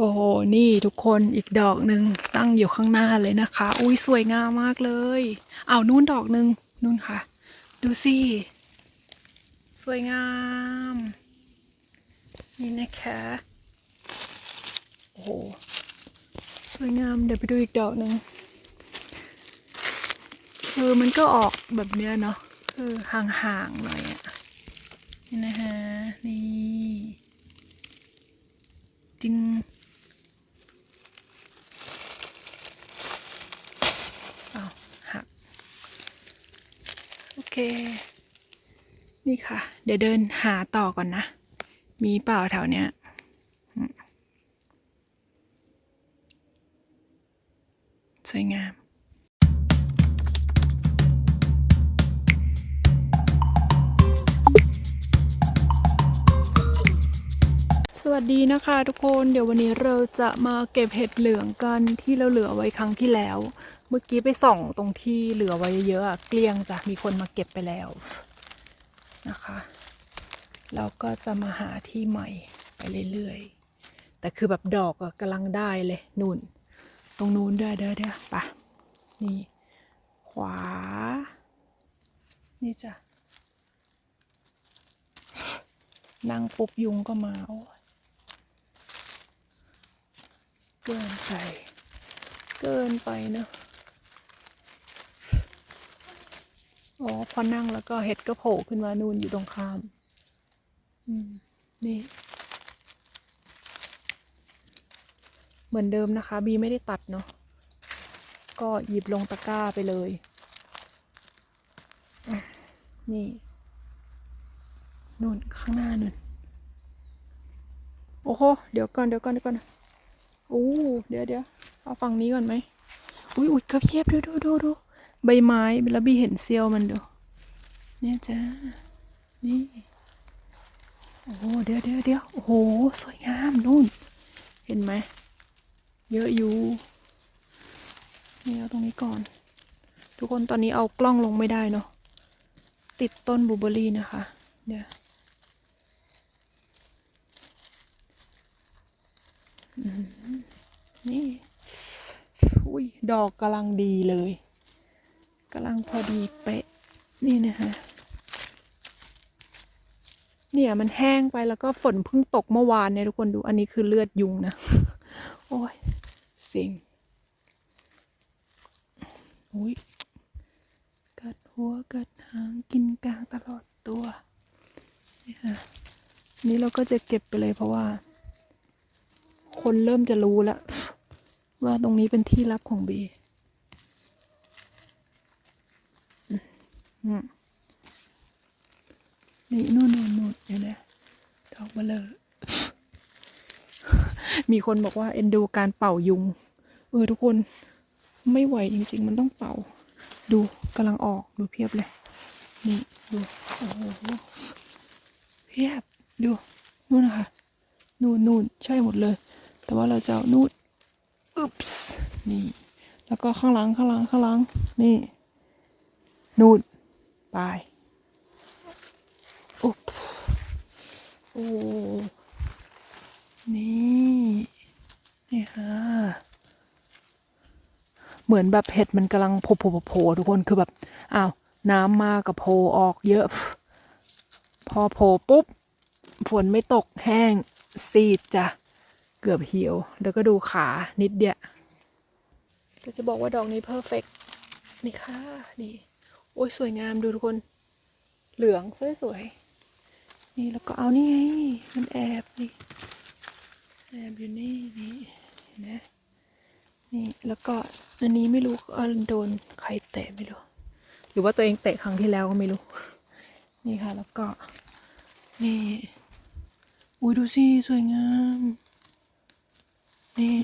โอ้โห นี่ทุกคนอีกดอกหนึ่งตั้งอยู่ข้างหน้าเลยนะคะ อุ้ยสวยงามมากเลยเอานู่นดอกหนึ่งนู่นค่ะ ดูสิ สวยงาม นี่นะคะ โอ้โห สวยงาม เดี๋ยวไปดูอีกดอกหนึ่งเออมันก็ออกแบบเนี้ยเนาะเออห่างๆหน่อยอะนี่นะฮะนี่จริง เอาหัก โอเค นี่ค่ะ เดี๋ยวเดินหาต่อก่อนนะ มีเปล่าแถวเนี้ยสวยงามสวัสดีนะคะทุกคนเดี๋ยววันนี้เราจะมาเก็บเห็ดเหลืองกันที่เราเหลือไว้ครั้งที่แล้ว เมื่อกี้ไปส่องตรงที่เหลือไว้เยอะๆเกลี้ยงจ้ะมีคนมาเก็บไปแล้วนะคะเราก็จะมาหาที่ใหม่ไปเรื่อยๆ แต่คือแบบดอกอะกำลังได้เลยนู่น ตรงนู้นเด้เด้อเด้อปะนี่ ขวา นี่จ้ะนั่งปุ๊บยุงก็มาเกินไป เกินไปเนอะ อ๋อพอนั่งแล้วก็เห็ดก็โผล่ขึ้นมานูนอยู่ตรงข้าม อืม นี่ เหมือนเดิมนะคะ บีไม่ได้ตัดเนาะ ก็หยิบลงตะกร้าไปเลย นี่นู่นข้างหน้านู่นโอ้โห เดี๋ยวก่อน เดี๋ยวก่อน เดี๋ยวก่อนโอ้เดี๋ยวเดี๋ยวเอาฝั่งนี้ก่อนไหม อุ้ยอุ้ยกระเทียบดูดูดูดู ใบไม้แล้วบีเห็นเซียวมันดูเนี่ยจ้านี่โอ้โหเดี๋ยวเดี๋ยวเดี๋ยวโอ้โหสวยงามนู่น เห็นไหมเยอะอยู่นี่เอาตรงนี้ก่อน ทุกคนตอนนี้เอากล้องลงไม่ได้เนาะติดต้นบูเบอร์รี่นะคะ เดี๋ยวนี่ อุ้ย ดอกกำลังดีเลย กำลังพอดีเป๊ะนี่นะฮะเนี่ยมันแห้งไปแล้วก็ฝนเพิ่งตกเมื่อวานเนี่ยทุกคนดูอันนี้คือเลือดยุงนะ โอ้ยสิงอุ้ยกัดหัวกัดหางกินกลางตลอดตัวนี่ค่ะนี่เราก็จะเก็บไปเลยเพราะว่า คนเริ่มจะรู้แล้วว่าตรงนี้เป็นที่ลับของเบอืม นี่นู่นนู่นนู่นเห็นไหมดอกเลอมีคนบอกว่าเอ็นดูการเป่ายุง เออทุกคนไม่ไหวจริง ๆ มันต้องเป่า ดูกำลังออกดูเพียบเลย นี่ดูโอ้โหเพียบดูนู่นนะคะนู่นนู่นใช่หมดเลย แต่ว่าเราจะานู่นอึ๊บส์นี่ แล้วก็ข้างหลังข้างหลังข้างหลังนี่นู่น ไปอุ๊บโอ้นี่นี่ค่ะเหมือนแบบเห็ดมันกำลังโผล่โผล่โผล่ทุกคนคือแบบอ้าวน้ำมากับโผล่ออกเยอะ พอโผล่ปุ๊บฝนไม่ตกแห้งซีดจ้ะเกือบเหี่ยว แล้วก็ดูขานิดเดียวจะจะบอกว่าดอกนี้เพอร์เฟกนี่ค่ะ นี่ โอ้ยสวยงามดูทุกคน เหลืองสวยๆนี่แล้วก็เอานี่ไงมันแอบนี่แอบอยู่นี่นี่นไหมนี่แล้วก็อันนี้ไม่รู้เออโดนใครเตะไม่รู้หรือว่าตัวเองเตะครั้งที่แล้วก็ไม่รู้ นี่ค่ะแล้วก็ นี่อุ้ยดูสิสวยงาม นี่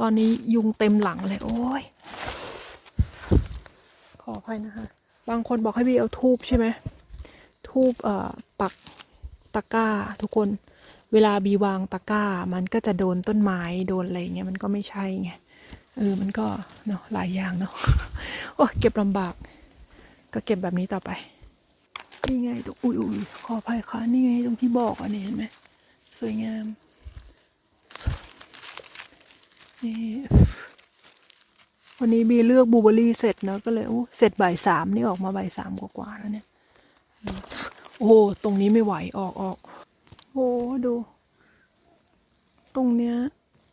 ตอนนี้ยุงเต็มหลังเลย โอ้ย ออภัยนะคะ บางคนบอกให้บีเอาทูบใช่ไหมทูบเอ่อปักตะกร้าทุกคน เวลาบีวางตะกร้า มันก็จะโดนต้นไม้โดนอะไรเงี้ยมันก็ไม่ใช่ไงเออมันก็เนาะหลายอย่างเนาะโอ้เก็บลำบาก ก็เก็บแบบนี้ต่อไปนี่ไงตรงอุ้ยอุ้ยขออภัยค่ะนี่ไงตรงที่บอกอะนี่เห็นไหมสวยงามนี่ วันนี้บีเลือกบูเบอรี่เสร็จเนอะก็เลยเสร็จบ่ายสามนี่ออกมาบ่ายสามกว่าๆแล้วเนี่ย โอ้ตรงนี้ไม่ไหวออกออกโอ้ดู ตรงเนี้ย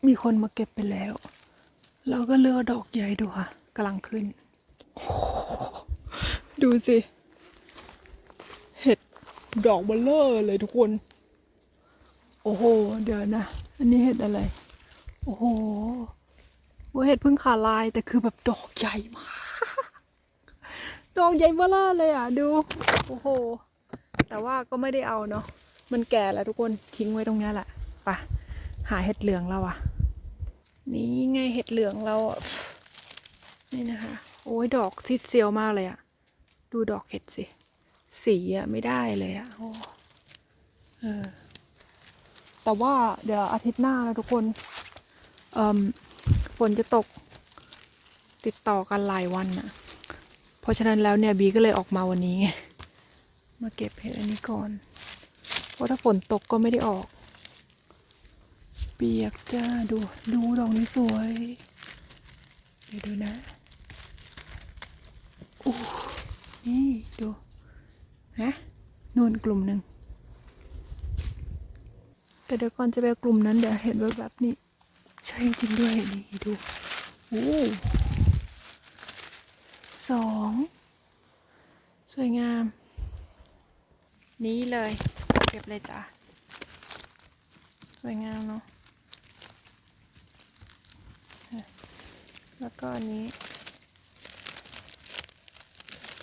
มีคนมาเก็บไปแล้ว เราก็เลือกดอกใหญ่ดูค่ะกำลังขึ้น ดูสิ เห็ดดอกเบลเลอร์เลยทุกคน โอ้โห เดี๋ยวนะ อันนี้เห็ดอะไร โอ้โห ว่าเห็ดพึ่งขาลายแต่คือแบบดอกใหญ่มาก ดอกใหญ่เบ้อเร่อเลยอะ ดู โอ้โห แต่ว่าก็ไม่ได้เอาเนาะ มันแก่แล้วทุกคนทิ้งไว้ตรงเนี้ยแหละไปะหาเห็ดเหลืองเราอะ นี่ไงเห็ดเหลืองเรา นี่นะคะ โอ้ยดอกซิดเซียวมากเลยอะ ดูดอกเห็ดสิ สีอะไม่ได้เลยอะ โอ้เออแต่ว่าเดี๋ยวอาทิตย์หน้านะทุกคน เอ่ม นจะตกติดต่อกันหลายวันนะเพราะฉะนั้นแล้วเนี่ยบีก็เลยออกมาวันนี้ไง มาเก็บเห็ดอันนี้ก่อน เพราะถ้าฝนตกก็ไม่ได้ออก เปียกจ้าดูดูดอกนี้สวย เดี๋ยวดูนะอู้นี่ดูฮะนูนกลุ่มหนึ่งแต่เดี๋ยวก่อนจะไปกลุ่มนั้นเดี๋ยวเห็นแบบนี้ ใช่จริงด้วยนี่ดูโอ้สองสวยงาม นี้เลย เก็บเลยจ้ะ สวยงามเนาะอะแล้วก็อันนี้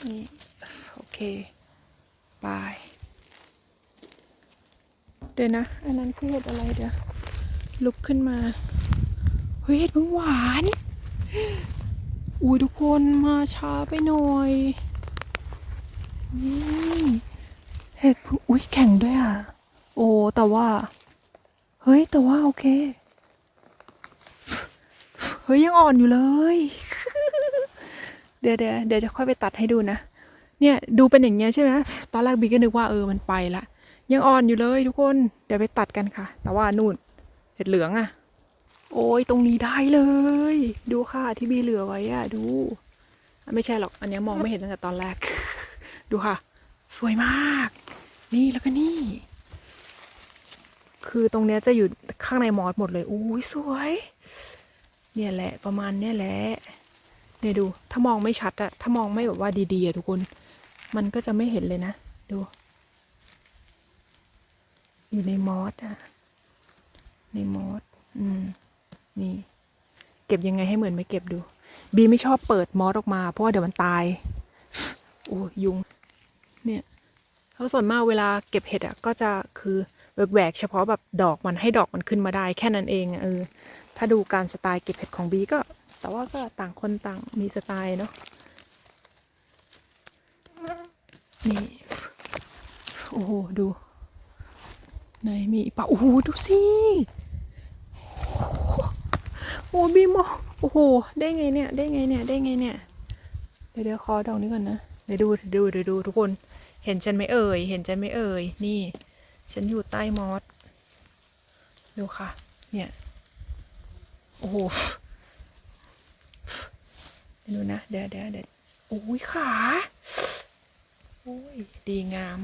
นี่โอเคบายเดี๋ยวนะ อันนั้นคือเห็ดอะไรเดี๋ยวลุกขึ้นมา เฮ้ยเห็ดเพิ่งหวาน อุ้ยทุกคนมาช้าไปหน่อย นี่เห็ดเพิ่งอุ้ยแข็งด้วยอะ โอ้แต่ว่า เฮ้ยแต่ว่าโอเค เฮ้ยยังอ่อนอยู่เลย เดี๋ยวเดี๋ยวเดี๋ยวจะค่อยไปตัดให้ดูนะ เนี่ยดูเป็นอย่างเงี้ยใช่ไหมตอนแรกบีก็นึกว่าเออมันไปละยังอ่อนอยู่เลยทุกคน เดี๋ยวไปตัดกันค่ะ แต่ว่านู่นเห็ดเหลืองอะ โอ้ยตรงนี้ได้เลย ดูค่ะที่บีเหลือไว้อะดูอะไม่ใช่หรอก อันนี้มองไม่เห็นตั้งแต่ตอนแรก ดูค่ะ สวยมาก นี่แล้วก็นี่ คือตรงเนี้ยจะอยู่ข้างในมอสหมดเลยอุ้ยสวย เนี่ยแหละ ประมาณเนี้ยแหละเนี่ยดู ถ้ามองไม่ชัดอะถ้ามองไม่แบบว่าดีๆอะทุกคน มันก็จะไม่เห็นเลยนะ ดู อยู่ในมอสอะในมอสอืม นี่ เก็บยังไงให้เหมือนไม่เก็บดู บีไม่ชอบเปิดมอสออกมา เพราะว่าเดี๋ยวมันตายโอ้ยุง เนี่ยเขาส่วนมากเวลาเก็บเห็ดอะก็จะคือแหวกเฉพาะแบบดอกมันให้ดอกมันขึ้นมาได้แค่นั้นเองเออถ้าดูการสไตล์เก็บเห็ดของบีก็ แต่ว่าก็ต่างคนต่างมีสไตล์เนาะนี่โอ้โหดูไหนมีปลาโอ้โหดูสิ โอ้บีมอโอ้โห ได้ไงเนี่ย ได้ไงเนี่ย ได้ไงเนี่ย เดี๋ยวเดี๋ยวขอดอกนี้ก่อนนะ เดี๋ยวดูเดี๋ยวดูเดี๋ยวดูทุกคน เห็นฉันไหมเอ่ย เห็นฉันไหมเอ่ย นี่ ฉันอยู่ใต้มอส ดูค่ะ เนี่ย โอ้โหเดี๋ยวดูนะ เดี๋ยวเดี๋ยวเดี๋ยวโอ้ยขาโอ้ย ดีงาม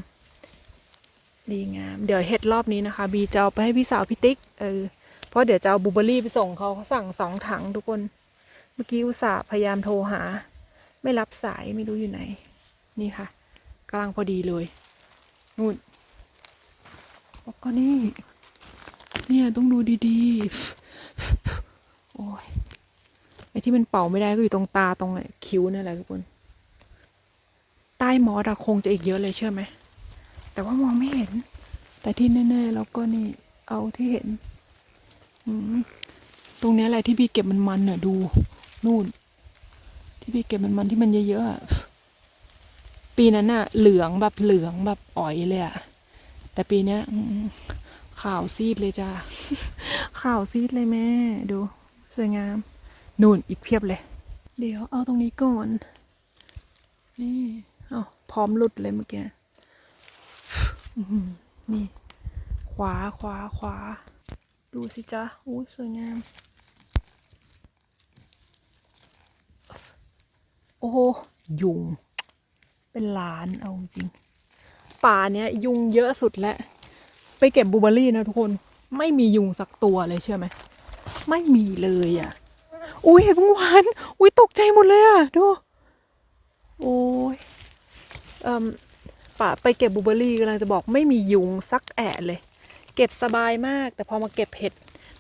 ดีงาม เดี๋ยวเห็ดรอบนี้นะคะ บีจะเอาไปให้พี่สาวพี่ติ๊ก เออ เพราะเดี๋ยวจะเอาบูเบอรี่ไปส่งเขาเขาสั่งสองถังทุกคน เมื่อกี้อุตส่าห์พยายามโทรหา ไม่รับสายไม่รู้อยู่ไหน นี่ค่ะกำลังพอดีเลยนู่นแล้วก็นี่ เนี่ยต้องดูดีๆ โอ้ยไอ้ที่มันเป่าไม่ได้ก็อยู่ตรงตาตรงไอ้คิ้วนี่แหละทุกคน ใต้มอสอะคงจะอีกเยอะเลยเชื่อไหม แต่ว่ามองไม่เห็น แต่ที่แน่ๆแล้วก็นี่เอาที่เห็น ตรงนี้ยแหละที่พี่เก็บมันมันๆน่ะดู นู่น ที่พี่เก็บมันมันที่มันเยอะๆปีนั้นน่ะ เหลืองแบบเหลืองแบบอ่อยเลยอะแต่ปีเนี้ยอืมขาวซีดเลยจ้าขาวซีดเลยแม่ ดูสวยงาม นู่นอีกเพียบเลย เดี๋ยวเอาตรงนี้ก่อน นี่เอาพร้อมหลุดเลยเมื่อกี้นี่ ขวาขวาขวา ดูสิจ้าอุ้ยสวยงาม โอ้ยุง เป็นล้านเอาจริง ป่าเนี้ยยุงเยอะสุดแล้ว ไปเก็บบูเบอรี่นะทุกคน ไม่มียุงสักตัวเลยเชื่อไหม ไม่มีเลยอะ อุ้ยเห็นเพิ่งหวาน อุ้ยตกใจหมดเลยอะ ดู โอ้ยอ่อป่าไปเก็บบูเบอรี่กำลังจะบอกไม่มียุงสักแอะเลย เก็บสบายมาก แต่พอมาเก็บเห็ด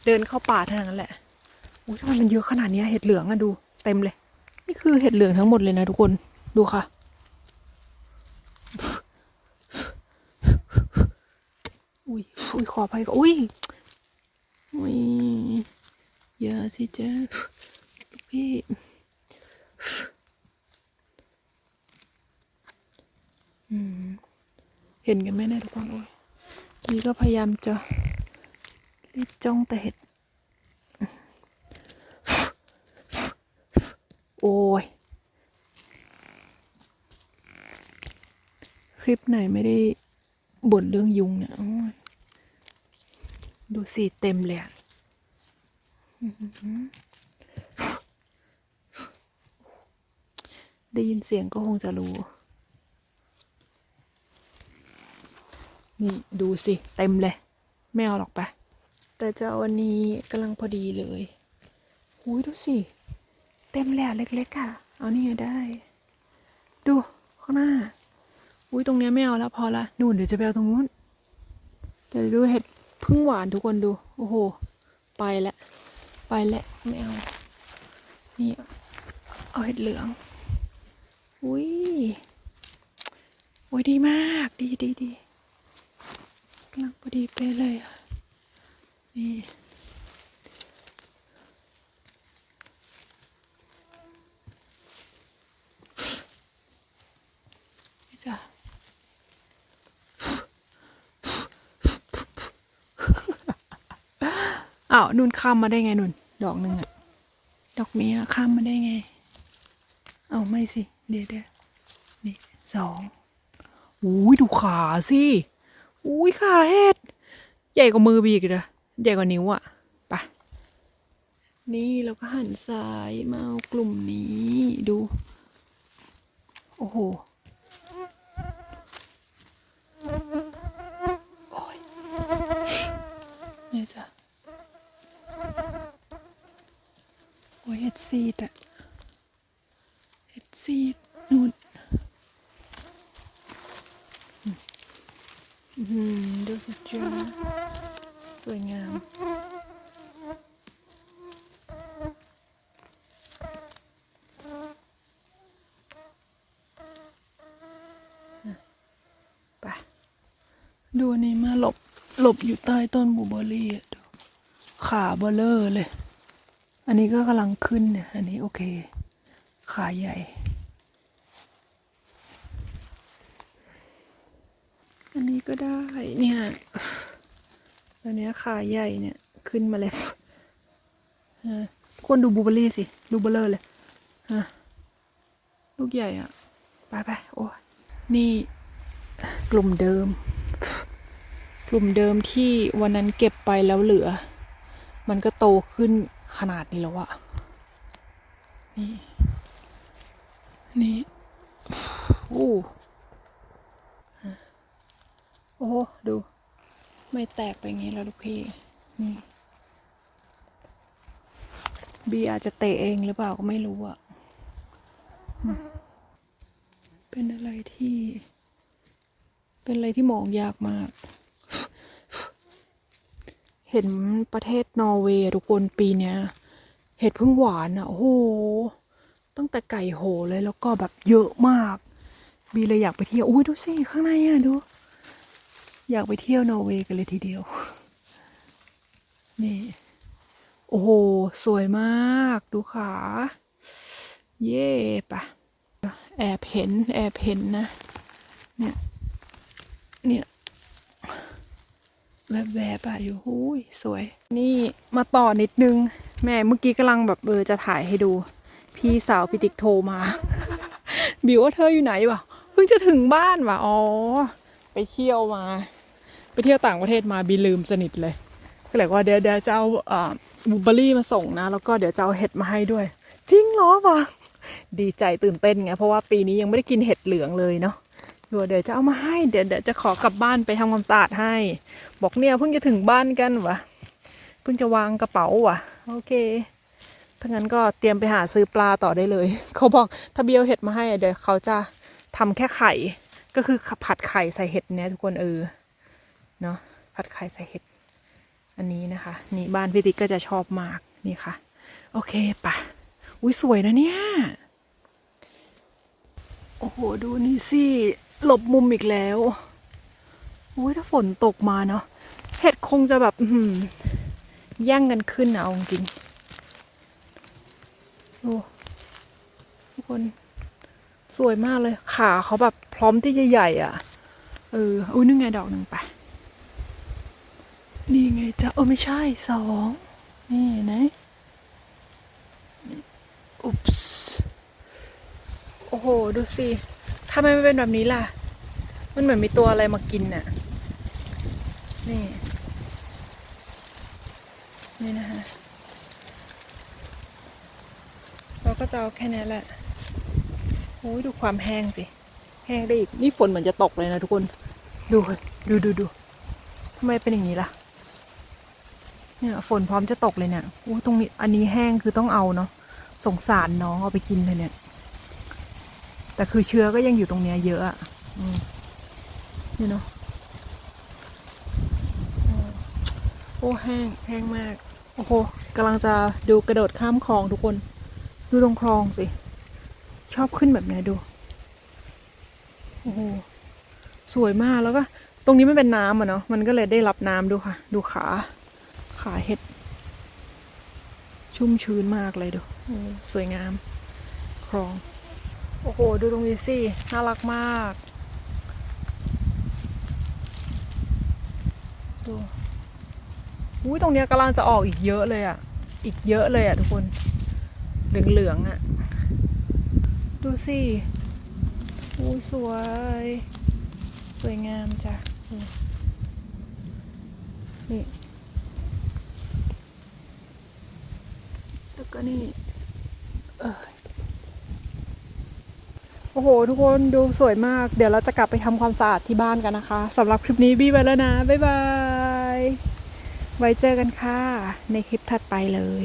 เดินเข้าป่าเท่านั้นแหละอุ้ยทำไมมันเยอะขนาดนี้เห็ดเหลืองอะดู เต็มเลย นี่คือเห็ดเหลืองทั้งหมดเลยนะทุกคนดูค่ะ อุ้ยอุ้ยขออภัยค่ะอุ้ยอุ้ยอย่าสิจ๊ะพี่เห็นกันไหมเนะทุกคนโอ้ย นี่ก็พยายามจะรีบจ้องแต่เห็ด โอ้ย คลิปไหนไม่ได้บ่นเรื่องยุงเนี่ยดูสิเต็มเลยอะได้ยินเสียงก็คงจะรู้ นี่ดูสิ เต็มเลย ไม่เอาหรอกไปะแต่จะเอาวันนี้กำลังพอดีเลยอุ้ยดูสิ เต็มเลยอะเล็กๆอะเอานี่ไงได้ ดูข้างหน้าอุ้ยตรงเนี้ยไม่เอาแล้วพอละนู่นเดี๋ยวจะไปเอาตรงนู้นเดี๋ยวดูเห็ดพึ่งหวานทุกคนดู โอ้โห ไปแล้วไปแล้วไม่เอา นี่ เอาเห็ดเหลือง อุ้ยโอ้ยดีมาก ดีดีดีำลังพอดีเป๊ะเลยอะนี่นี่จ้ะอ้าวนุ่นข้ามมาได้ไงนุ่น ดอกหนึ่งอะดอกนี้อะข้ามมาได้ไง เอาไม่สิ เดี๋ยวเดี๋ยวนี่สองอุ้ยดูขาสิ อุ้ยขาเห็ด ใหญ่กว่ามือบีอีกเลยใหญ่กว่านิ้วอะไปะนี่เราก็หันซ้ายมาเอากลุ่มนี้ดู โอ้โหโอ้ยนี่จ้ะโอ้ยเห็ดซีดอะเห็ดซีดนู่นอืมอื้อหือ ดูสิจ้าสวยงามไปดูนี่มาหลบ หลบอยู่ใต้ต้นบูเบอร์รี่อะดูขาเบลเลอร์เลย อันนี้ก็กำลังขึ้นเนี่ย อันนี้โอเค ขาใหญ่ อันนี้ก็ได้เนี่ยอันเนี้ยขาใหญ่เนี่ยขึ้นมาเลยฮะทุกคนดูบูเบอรี่สิ ดูเบลเลอร์เลยลูกใหญ่อะไปไปโอ้ยนี่กลุ่มเดิม กลุ่มเดิมที่วันนั้นเก็บไปแล้วเหลือ มันก็โตขึ้นขนาดนี้แล้วอะนี่ นี่ โอ้ โอ้โหดู ไม่แตกไปงี้แล้วลูกพี่นี่บีอาจจะเตะเองหรือเปล่าก็ไม่รู้อะเป็นอะไรที่ เป็นอะไรที่มองยากมาก เห็นประเทศนอร์เวย์ทุกคนปีเนี้ยเห็ดพึ่งหวานอะโอ้โห ตั้งแต่ไก่โหเลยแล้วก็แบบเยอะมาก บีเลยอยากไปเที่ยวอุ้ยดูสิข้างในอะดู อยากไปเที่ยวนอร์เวย์กันเลยทีเดียว นี่ โอ้โห สวยมาก ดูขา เย่ปะแอบเห็น แอบเห็นนะ เนี่ย เนี่ยแวบๆบอะอยู่หูยสวย นี่มาต่อนิดนึง แม่เมื่อกี้กำลังแบบเออจะถ่ายให้ดู พี่สาวพิติกโทรมา บิวว่าเธออยู่ไหนวะเพิ่งจะถึงบ้านวะอ๋อ ไปเที่ยวมา ไปเที่ยวต่างประเทศมาบีลืมสนิทเลย ก็เลยว่าเดี๋ยวเดี๋ยวจะเอาอูเบอรี่มาส่งนะ แล้วก็เดี๋ยวจะเอาเห็ดมาให้ด้วย จริงเหรอวะดีใจตื่นเต้นไงเพราะว่าปีนี้ยังไม่ได้กินเห็ดเหลืองเลยเนาะเดี๋ยวเดี๋ยวจะเอามาให้เดี๋ยวเดี๋ยวจะขอกลับบ้านไปทำความสะอาดให้ บอกเนี่ยเพิ่งจะถึงบ้านกันวะเพิ่งจะวางกระเป๋าวะโอเคถ้างั้นก็เตรียมไปหาซื้อปลาต่อได้เลย เขาบอกถ้าเบียวเห็ดมาให้เดี๋ยวเขาจะทำแค่ไข่ ก็คือผัดไข่ใส่เห็ดเนี่ยทุกคนเออ เนาะผัดไข่ใส่เห็ด อันนี้นะคะ นี่บ้านพี่ติ๊กก็จะชอบมากนี่ค่ะ โอเคปะอุ้ยสวยนะเนี่ย โอ้โห ดูนี่สิ หลบมุมอีกแล้วอุ้ยถ้าฝนตกมาเนาะเห็ดคงจะแบบอื้อหือแย่งกันขึ้นนะเอาจริงๆโอ้ทุกคนสวยมากเลย ขาเขาแบบพร้อมที่จะใหญ่อะ เออ อุ้ยนึกไงดอกหนึ่งไป นะเออไม่ใช่สองนี่นะอุ๊ปส์โอ้โห ดูสิทำไมมันเป็นแบบนี้ล่ะ มันเหมือนมีตัวอะไรมากินน่ะ นี่ นี่นะคะ เราก็จะเอาแค่นี้แหละโอ้ยดูความแห้งสิ แห้งได้อีก นี่ฝนเหมือนจะตกเลยนะทุกคน ดูดูดูดูทำไมเป็นอย่างนี้ล่ะ เนี่ยฝนพร้อมจะตกเลยเนี่ยอู้ตรงนี้อันนี้แห้งคือต้องเอาเนาะสงสารน้องเอาไปกินเลยเนี่ย แต่คือเชื้อก็ยังอยู่ตรงเนี้ยเยอะอะอืมนี่เนาะอืมโอ้แห้งแห้งมาก โอ้โหกำลังจะดูกระโดดข้ามคลองทุกคน ดูตรงคลองสิ ชอบขึ้นแบบเนี้ยดู โอ้โห สวยมากแล้วก็ ตรงนี้มันเป็นน้ำอะเนาะ มันก็เลยได้รับน้ำดูค่ะ ดูขา ขาเห็ด ชุ่มชื้นมากเลยดูโอ้สวยงาม คลอง โอ้โห ดูตรงนี้สิ น่ารักมาก ดูอุ้ยตรงเนี้ยกำลังจะออกอีกเยอะเลยอะ่ะ อีกเยอะเลยอะ่ะทุกคน เหลืองๆอะ่ะ ดูสิอุ้ยสวย สวยงามจ้ะนี่ แล้ว ก็นี่โอ้โห ทุกคนดูสวยมาก เดี๋ยวเราจะกลับไปทำความสะอาดที่บ้านกันนะคะสำหรับคลิปนี้บี้ไปแล้วนะ บ๊ายบาย ไว้เจอกันค่ะ ในคลิปถัดไปเลย